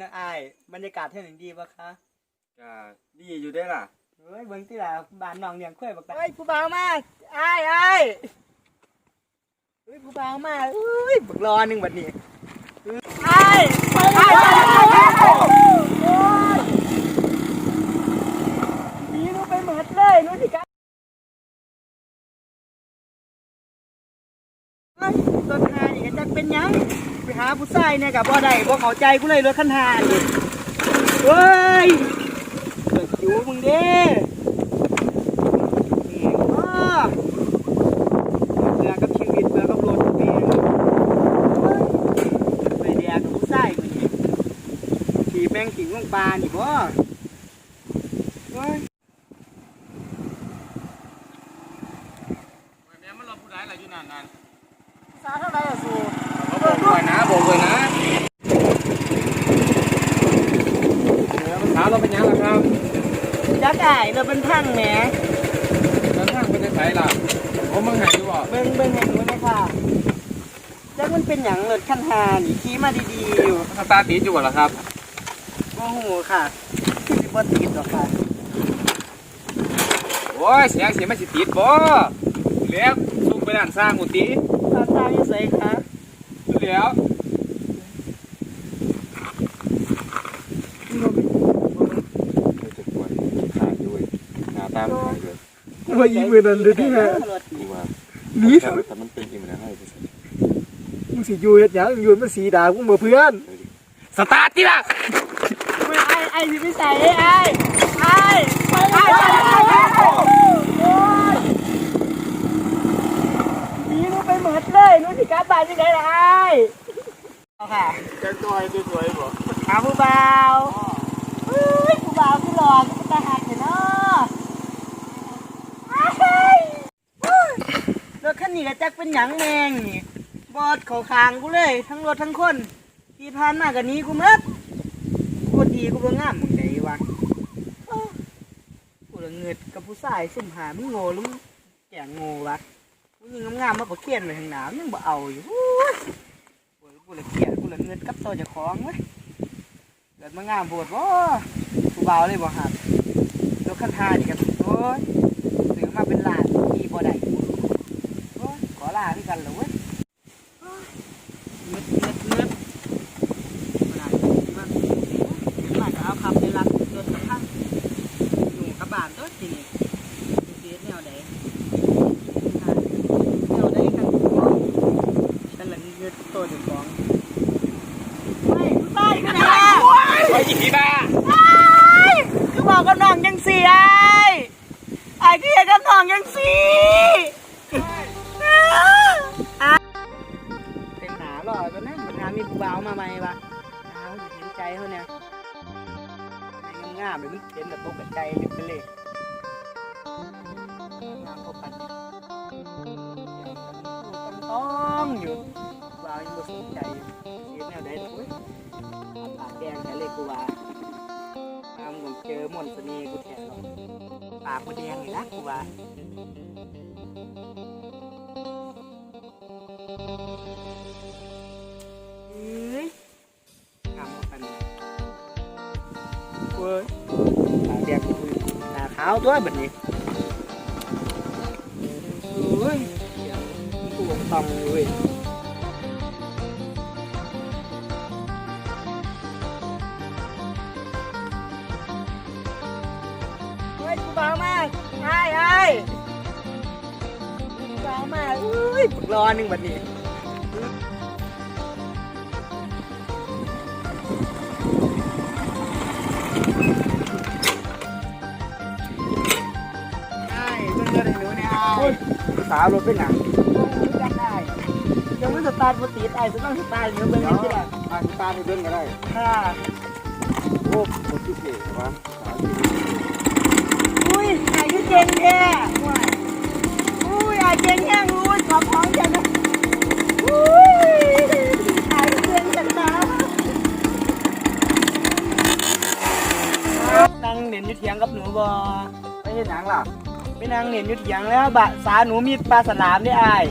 นะอ้ายบรรยากาศเท่านั้นดีปะคะก็ดีอยู่ได้อล่ะเฮ้ยเบิ่งที่ละบ้านน้องเลี้ยงกล้วยบักตาเฮ้ยผู้บ่าวมาอ้ายอ้ายเฮ้ยผู้บ่าวมาเฮ้ยบักรอหนึงบัดนี้อ้ายอ้ายอ้ายอ้ายอ้ายโอ้ยหนีหนูไปหมดเลยหนูสิกะเฮ้ยรถหานี่ก็จักเป็นหยังไปหา ผู้ชายเนี่ยกับบ่ได้บ่เข้าใจกูเลยรถคันหานี่เฮ้ยเกิดอยู่มึงเด้นี่อ้อเบื่อกับชีวิตเบื่อกับรถเองไปแดกกับผู้ชายมึงนี่ขี่แม่งกิ่งลงปลานี่บ่เฮ้ยแม่มันรอผู้ร้ายอะไรอยู่นานนานสาเท่าไหร่อะสู เขาบอกด้วยนะบอกเลยนะเดี๋ยวมันถามเราเป็นยังล่ะครับจักไอ้เราเป็นพังแหมเดินทางไปจะไหนล่ะผมมึงหายอยู่บ่เบิ่งเบิ่งให้หนูหนะค่ะจักมันเป็นหยังรถคันหานี่ขี่มาดีๆอยู่สตาร์ทติดอยู่บ่ล่ะครับโอ้โหค่ะที่บ่ติดหรอกค่ะ โอ้ยเสียงเสียงมันสิติดบ่เลี้ยวสุกไปด้านสร้างอุติตาตาอยู่ไสคะ เลี้ยวจะปวดขาด้วยหน้าตามขาด้วยว่าอีมือนั่นเด้อที่แม่กูว่าหนีแต่แต่มันเป็นจริงมันให้ไปสิมึงสิอยู่เฮ็ดหยังอยู่มันสีดากูบ่เพื่อนสตาร์ทติล่ะไอ้ไอ้สิไปใส่ไอ้ไอ้ไอ้ไอ้ไอ้โอ้ยหนีหนูไปหมดเลยหนูสิ กลับบ้านจังได๋ล่ะไอ้เอาค่ะจะจอยสวยบ่หาผู้บ่าวเฮ้ยผู้บ่าวคือหล่อคือตาหักเนาะรถคันนี้ก็จักเป็นหยังแมงนี่บอดเขาคางกูเลย ทั้งรถทั้งคนที่ผ่านมากันนี้กูมัดกูดีกูเบ่งามมึงไดวะกูละเงิดกับผู้ชายซุ่มหามึงโง่หรือมึงแก่งโง่วะ ยิงงามๆมาบ่เขียนไว้ข้างหน้ายังบ่เอาอยู่โอ้ยกูละเกลียนบ่ละเงินกับตัวเจ้าของเว้ยเกิดมางามโบดว่าผู้บ่าวเลยบ่หักรถคันทานี่กันโอ้ยซื้อมาเป็นล้าน งานมีผู้บ่าวมาใหม่ปะเอาเห็นใจเขาเนี่ยงามเลยมันเห็นแต่ตกับใจเลยไปเลยงามพบกันต้องอยู่บ่าวยังบ่สนใจเสียแนวใดเลยเว้ยปากแดงแท้เลยกูว่าทำผมเจอมนต์เสน่ห์กูแทนหรอกปากมันแดงอยู่นะกูว่า เว้ยปากแดงกูตาขาวตัวแบบนี้เฮ้ยกูบอกตองเลยเว้ยเฮ้ยกูเบามากไอ้ไอ้กูเบามากอุ้ยปึกรอหนึ่งบัดนี้ สาวรถเป็นหนังจังได้ยังไม่สตาร์ทปกติไอ้จะต้องสตาร์ทเนื้อเบิ้งนี่แหละมาสตาร์ทให้เดินก็ได้ค่ะโอ้โหพิเศษวะขาดีอุ้ยไอ้คือเก่งแท้อุ้ยไอ้เก่งแห้งรู้ขอพร้อมกันนะอุ้ยไอ้เก่งจังนะนั่งเล่นอยู่เถียงกับหนูบ่ไม่เห็นหยังล่ะ ไปนั่งเล่นอยู่เถียงแล้วบะสาหนูมีปลาสลามได้อาย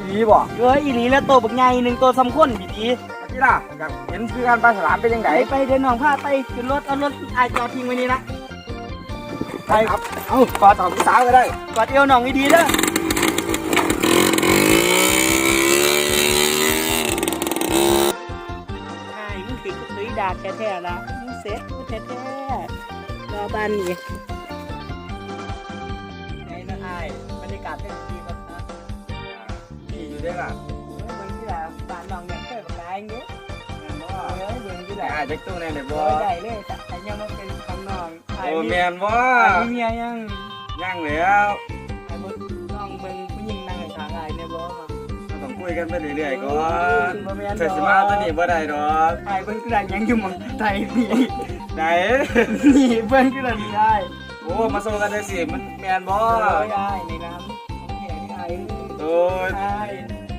อีบ่เอ้ยอีหลีแล้วโตวบักใหญ่หนึ่งตัวสำคัญพี่ดีมันจะที่ล่ะอยากเห็นคือการปลาฉลามเป็นยังไปไงไปเดินหนองผ้าไปขึ้นรถเอารถอายจอดทิ้งไว้นี่ละไปครับเอ้ากอดต่อผู้สาวก็ได้กอดเอวหนองดีๆเด้อไอ้มึงติดตุยดาแท้ๆละมึงเซ็ตกูแท้ๆรอบ้านนี่ กาศเป็นดีครับนะนี่อยู่ได้ล่ะเมืองที่ละบ้านหนองเนี่ยเคยแบบไรเงี้ยแม่นบ่เออเมืองที่แต่ละอาจจะตู้ในเดี๋ยวโอ้บ่ยได้เลยแต่ไอ้ยังมันเป็นของน้องไอ้โอ้มีแมนบ่ไอ้มีเมียยังย่างแล้วไอ้บนน้องเบิ่งผู้หญิงนั่งข้างไอ้เนี่ยบ่มาเราต้องคุยกันไปเรื่อยๆก่อนบ่แม่นเธอสิมาเอาตัวนี้บ่ได้ดอกไอ้เบิ่งคือได้ยังอยู่หมองไทยนี่ไหนนี่เบิ่งคือได้นี่ได้โอ้มาสู้กันได้สิมันแมนบ่โอ้ยไอ้ในน้ำของแข็งไอ้โอ้ยไอ้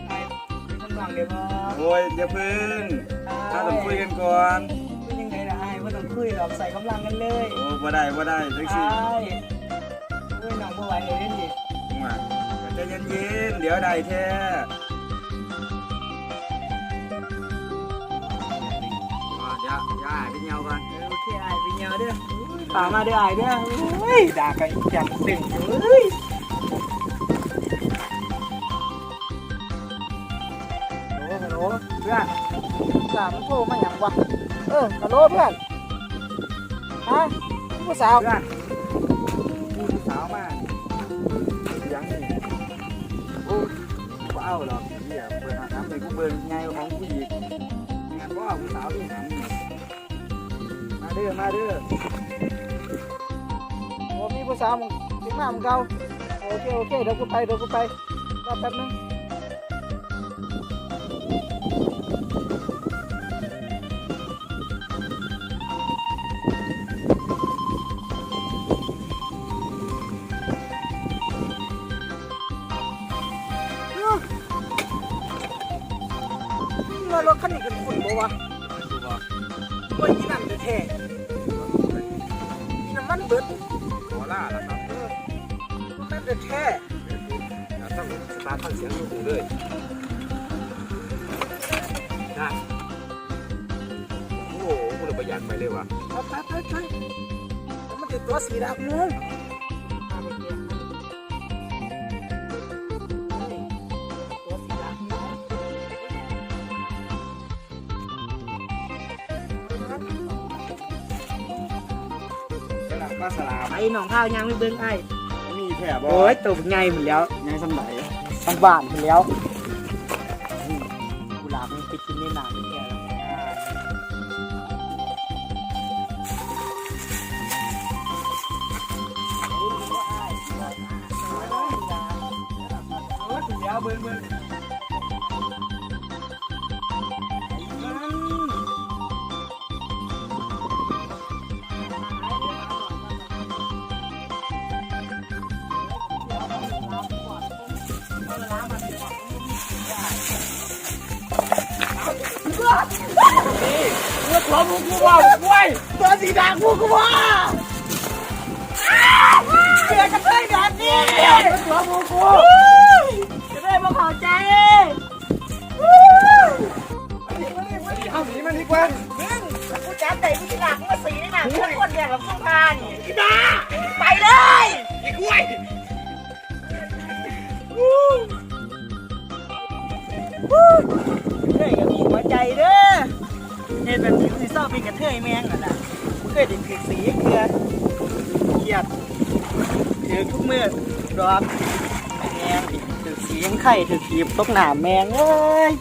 ไอ้เป็นคนน้องเด้บ่โอ้ยอย่าพึ่งเราต้องคุยกันก่อนเป็นยังไงล่ะไอ้บ่ต้องคุยหรอกใส่กำลังกันเลยโอ้บ่ได้บ่ได้จังไอ้สิเอ้ยน้องบ่ไหวเลยนี่มาใจเย็นๆเดี๋ยวได้แท้ว่าอย่าอย่าให้ไปเหยากันเออ โอเคไอ้ไปเหยาเด้อตามมาเด้อไอ้เด้อโอ้ยด่ากันอย่างตึงเอ้ยโอ้ฮัลโหลเพื่อนสามโทรมาหยังวะเออฮัลโหลเพื่อนฮะผู้สาวเพื่อนผู้สาวมายังนี่โอ้บ่เอาหรอกเหี้ยเปิดหาน้ำไปกูเบิ่งไงของผู้หญิงง ด้อ มาเด้อโอ้มีผู้สาวมึงถึงมามึงเก่าโอเค โอเค เดี๋ยวกูไป เดี๋ยวกูไปรอแป๊บนึงมารถคันนี้กันคุณบ่วะว่ายี่นั่นจะแท้ยี่น้ำมัน เบิดขอล่าละครับมันจะแท้ต้องสตาร์ทเสียงดูเลยนะโอ้โหคุณประหยัดไปเลยวะใช่ใช่ใช่มันติดตัวสีดำมึง ปลาสลามไอ้หนองข้าวยังไม่เบิ้งไอ้มีแถบโอ้ยตัวใหญ่หมดแล้วยังสมัยมันบานหมดแล้วอืมกุหลาบมันไปกินในหนังแกแล้วเบิ้งเบิ้ง เลือกหัวมึงกูว่าเว้ยตัวสีดำกูกูว่าเกิดจะเคยแบบนี้เลือกหัวมึงกูจะได้มาเข้าใจเข้าหนีมันดีกว่ามึงกูจับใจกูจะหนักมาสีนี่นะทุกคนอยากรับสงครามนี่พี่ดาไปเลยอีกล้วยเฮ้ยกับมีหัว ใจเด้อเห็นแบบผิวสีเศร้าเป็นกระเทยแมงน่ะนะเคยเด็กผิวสีเกลือเกียดถือทุกมือรอบแมงถือสียังไข่ถือขีบตกหนาแมงเอ้ย